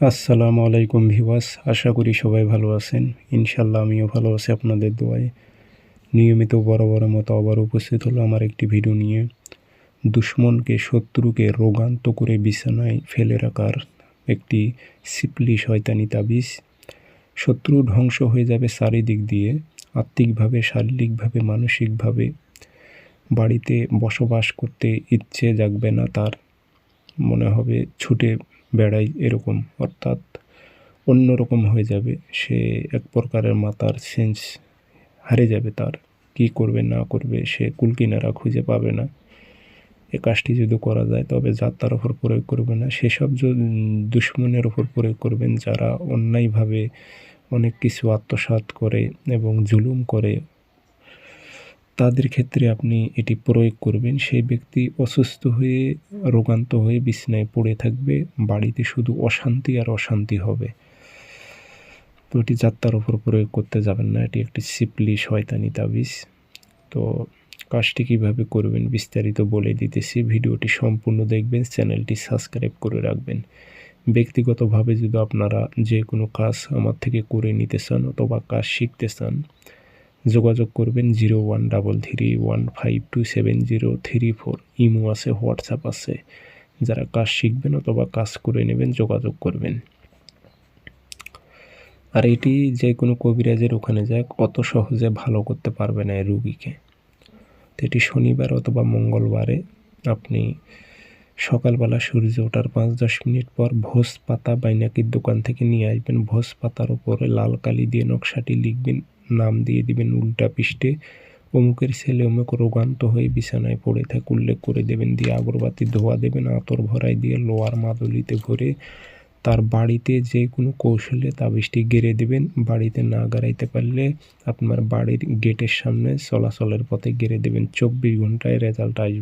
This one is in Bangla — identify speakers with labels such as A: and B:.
A: আসসালামু আলাইকুম ভিওয়াস আশা করি সবাই ভালো আছেন। ইনশাল্লাহ আমিও ভালো আছি আপনাদের দোয়ায়। নিয়মিত বড় বড় মতো আবার উপস্থিত হলো আমার একটি ভিডিও নিয়ে। দুশ্মনকে, শত্রুকে রোগান্ত করে বিছানায় ফেলে রাখার একটি সিপলি শয়তানি তাবিজ। শত্রু ধ্বংস হয়ে যাবে চারিদিক দিয়ে, আত্মিকভাবে, শারীরিকভাবে, মানসিকভাবে। বাড়িতে বসবাস করতে ইচ্ছে জাগবে না তার। মনে হবে ছুটে বেড়াই এরকম, অর্থাৎ অন্যরকম হয়ে যাবে। সে এক প্রকারের মাতার সেন্স হারে যাবে তার। কি করবে, না করবে, সে কুলকিনারা খুঁজে পাবে না। এ কাজটি যদি করা যায়, তবে যাত্রার ওপর প্রয়োগ করবে না। সেসব দুশ্মনের ওপর প্রয়োগ করবেন যারা অন্যায়ভাবে অনেক কিছু আত্মসাত করে এবং জুলুম করে তাদের ক্ষেত্রে আপনি এটি প্রয়োগ করবেন। সেই ব্যক্তি অসুস্থ হয়ে রোগান্ত হয়ে বিছনায় পড়ে থাকবে। বাড়িতে শুধু অশান্তি আর অশান্তি হবে। তো এটি যাত্রার ওপর প্রয়োগ করতে যাবেন না। এটি একটি সিপলি শয়তানি তাবিজ। তো কাজটি কীভাবে করবেন বিস্তারিত বলে দিতেছি। ভিডিওটি সম্পূর্ণ দেখবেন, চ্যানেলটি সাবস্ক্রাইব করে রাখবেন। ব্যক্তিগতভাবে যদি আপনারা যে কোনো কাজ আমার থেকে করে নিতে চান অথবা কাজ শিখতে চান যোগাযোগ করবেন zero one double three one five two seven zero three four. Imo আছে, হোয়াটসঅ্যাপ আছে। যারা কাজ শিখবেন অথবা কাজ করে নেবেন যোগাযোগ করবেন। আর এটি যে কোনো কবিরাজের ওখানে যাক, অত সহজে ভালো করতে পারবে না এই রুগীকে। তো এটি শনিবার অথবা মঙ্গলবারে আপনি সকালবেলা সূর্য ওঠার পাঁচ দশ মিনিট পর ভোজ পাতা বাইনাকির দোকান থেকে নিয়ে আসবেন। ভোজ পাতার উপরে লাল কালি দিয়ে নকশাটি লিখবেন। নাম দিয়ে দিবেন উল্টা পৃষ্ঠে। অমুকের ছেলে অমুক রোগান্ত হয়ে বিছানায় পড়ে থাকে, উল্লেখ করে দেবেন, দিয়ে আগরবাতি ধোয়া দেবেন, আতর ভরাই দিয়ে লোয়ার মাদুলিতে ভরে তার বাড়িতে যে কোনো কৌশলে তাবিজটি গেড়ে দেবেন। বাড়িতে না গাড়াইতে পারলে আপনার বাড়ির গেটের সামনে চলাচলের পথে গেড়ে দেবেন। চব্বিশ ঘন্টায় রেজাল্ট আসবে।